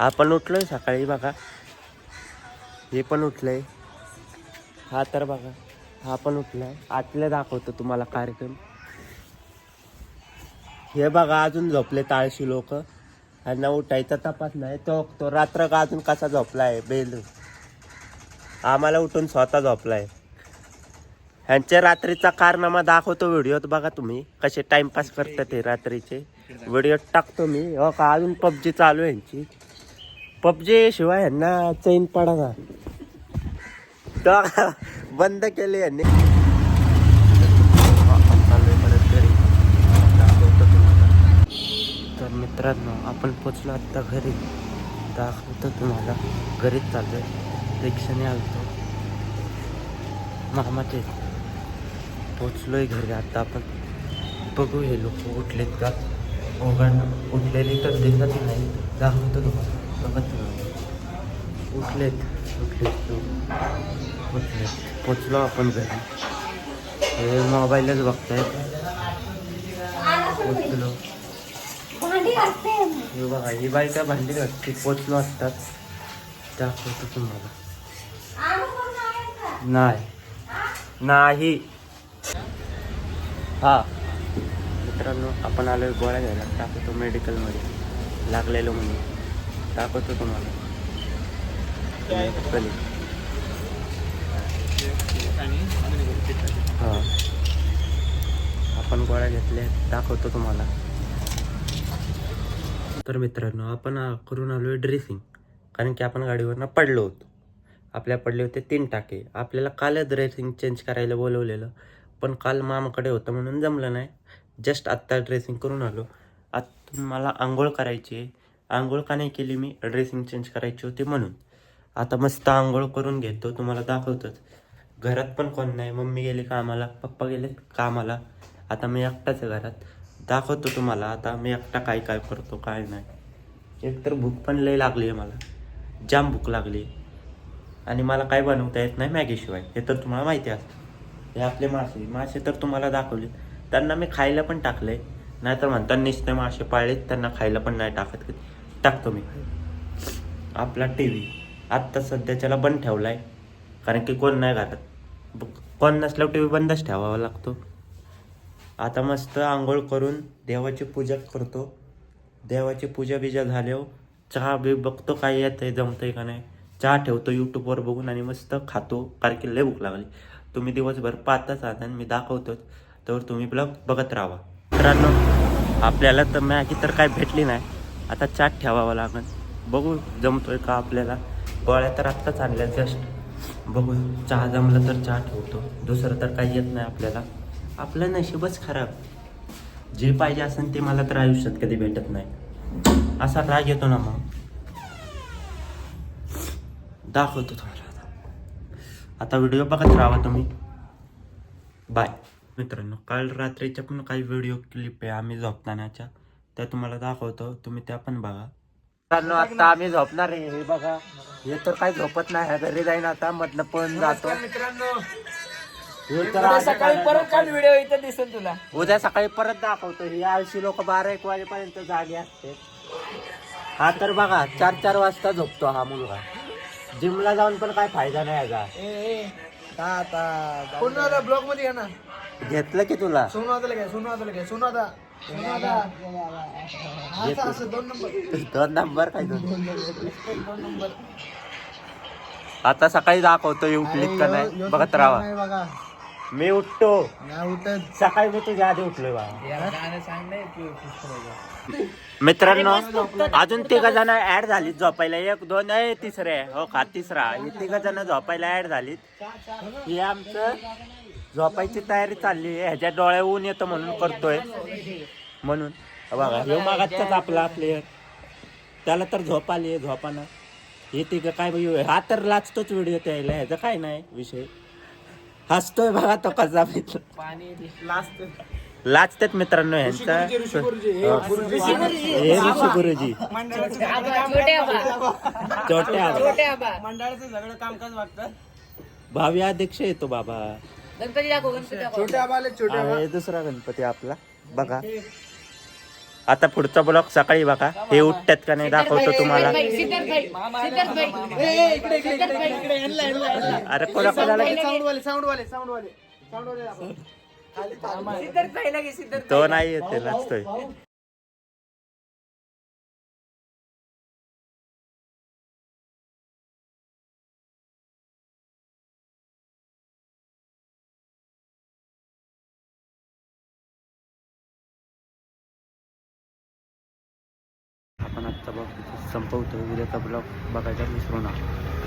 आपण उठलोय सकाळी बघा. हे पण उठलंय. हा तर बघा. हा पण उठलाय. आतलं दाखवतो तुम्हाला कार्यक्रम. हे बघा अजून झोपले ताळशी लोक. ह्यांना उठायचा तपास नाही. तो तो रात्र का अजून कसा झोपलाय? बेल. आम्हाला उठून स्वतः झोपलाय. ह्यांच्या रात्रीचा कारनामा दाखवतो व्हिडिओत बघा तुम्ही. कसे टाइमपास करतात ते रात्रीचे. व्हिडिओ टाकतो मी. हो का अजून पबजी चालू आहे यांची. पबजी शिवाय यांना चैन पडा ना. बंद केले यांनी. आपण परत घरी. दाखवतो तुम्हाला. तर मित्रांनो आपण पोचलो आत्ता घरी. दाखवतो तुम्हाला. घरीच चाललोय. रिक्षाने आलतो. मामाचे. पोचलोय घरी. आता आपण बघू हे लोक उठलेत का. उघड उठलेली तर दिसत नाही. दाखवतो तुम्हाला. बघत. उठलेत उठलेत. उठलेत. पोचलो आपण घरी. हे मोबाईलच बघतायत. पोचलो. हे बघा ही बाई काय भांडी घासते पोचलो असतात. दाखवतो तुम्हाला. नाही. नाही. हा. मित्रांनो आपण आलोय गोळ्या घ्यायला. टाकतो मेडिकलमध्ये लागलेलो म्हणून. दाखवतो तुम्हाला मेडिकल हा. आपण गोळ्या घेतल्या दाखवतो तुम्हाला. तर मित्रांनो आपण करून करून आलोय ड्रेसिंग कारण की आपण गाडीवरनं पडलो होतो. आपल्या पडले होते तीन टाके. आपल्याला काल ड्रेसिंग चेंज करायला बोलवलेलं. पण काल मामाकडे होतं म्हणून जमलं नाही. जस्ट आत्ता ड्रेसिंग करून आलो. आत मला आंघोळ करायची आहे. आंघोळ का नाही केली मी? ड्रेसिंग चेंज करायची होती म्हणून. आता मस्त आंघोळ करून घेतो तुम्हाला दाखवतोच. घरात पण कोण नाही मम्मी गेली कामाला पप्पा गेले कामाला. आता मी एकटाच आहे घरात. दाखवतो तुम्हाला आता मी एकटा काय काय करतो काय नाही. एकतर भूक पण लय लागली आहे मला. जाम भूक लागली. आणि मला काय बनवता येत नाही मॅगीशिवाय हे तर तुम्हाला माहिती असतं हे आपले मासे. मासे तर तुम्हाला दाखवले त्यांना मी खायला पण टाकले नाहीतर म्हणतात नुसते मासे पाळलेत त्यांना खायला पण नाही टाकत. कधी टाकतो मी आपला टी व्ही आत्ता सध्याच्याला बंद ठेवला आहे कारण की कोण नाही घरात कोण नसल्यावर टी व्ही बंदच ठेवावा लागतो. आता मस्त आंघोळ करून देवाची पूजा करतो. देवाची पूजा बिजा झाल्यावर चहा बी बघतो काय येतंय जमतंय का नाही. चहा ठेवतो यूट्यूबवर बघून आणि मस्त खातो. कारण की लय भूक लागली. तुम्ही दिवसभर पाहताच आहात आणि मी दाखवतोच तर तुम्ही ब्लॉग बघत राहा. मित्रांनो आपल्याला तर मॅगी तर काय भेटली नाही. आता चाट ठेवावा लागेल. बघू जमतोय का आपल्याला? गोळ्या तर आत्ताच आणल्या जस्ट बघू चहा जमलं तर चहा ठेवतो. दुसरं तर काही येत नाही आपल्याला. आपलं नशीबच खराब. जे पाहिजे असेल ते मला तर आयुष्यात कधी भेटत नाही. असा राग येतो ना मग. दाखवतो तुम्हाला आता. आता व्हिडिओ बघत राहा तुम्ही. बाय मित्रांनो काल रात्रीच्या पण काही व्हिडिओ क्लिप आहे आम्ही झोपतानाच्या. त्या तुम्हाला दाखवतो तुम्ही त्या पण बघा. मित्रांनो आता आम्ही झोपणार आहे हे बघा. हे तर काही झोपत नाही ह्या घरी जाईन आता मधनं पळून जातो. हे तर सकाळी परत काल व्हिडिओ इथं दिसेल तुला. उद्या सकाळी परत दाखवतो ही आळशी लोक बारा एक वाजेपर्यंत जागे असते. हा तर बघा चार चार वाजता झोपतो हा मुलगा. जिमला जाऊन पण काय फायदा नाही याचा. पुन्हा आता ब्लॉगमध्ये या ना घेतलं की तुला? असं असं दोन नंबर. दोन नंबर काय दोन? दोन नंबर आता सकाळी दाखवतो उठलीत का नाही? बघत राहा. बघा. मी उठतो. नाही उठत. सकाळी मी तुझ्या आधी उठलोय बाबा. मित्रांनो अजून तिघ जण ऍड झालीत झोपायला. एक दोन आहे तिसरे. हो का तिसरा. हे तिघ जण झोपायला ऍड झालीत. हे आमचं झोपायची तयारी चालली आहे. ह्याच्या डोळ्या ऊन येतं म्हणून करतोय. म्हणून. हे बघा हे मागाचाच आपला प्लेअर त्याला तर झोप आली आहे झोपानं. हे तिघ काय बाई हा तर लाचतोच व्हिडिओ त्याला ह्याचा काय नाही विषय. हसतोय बघा तो कसा मित्र लाचतात मित्रांनो ह्यांचा. ऋषी हे गुरुजी. हे ऋषी गुरुजी मंडळाचं छोट्या मंडळाचं सगळं कामकाज बघतात भावी अध्यक्ष येतो बाबा. आहे दुसरा गणपती आपला बघा. आता पुढचा ब्लॉग सकाळी बघा. हे उठतात का नाही दाखवतो तुम्हाला. अरे कोणा कोणाला वाले वाले वाले वाले दाखव. तो नाही येते नाचतोय आजचा ब्लॉग संपवतो उद्याचा ब्लॉग बघायचा विसरू नका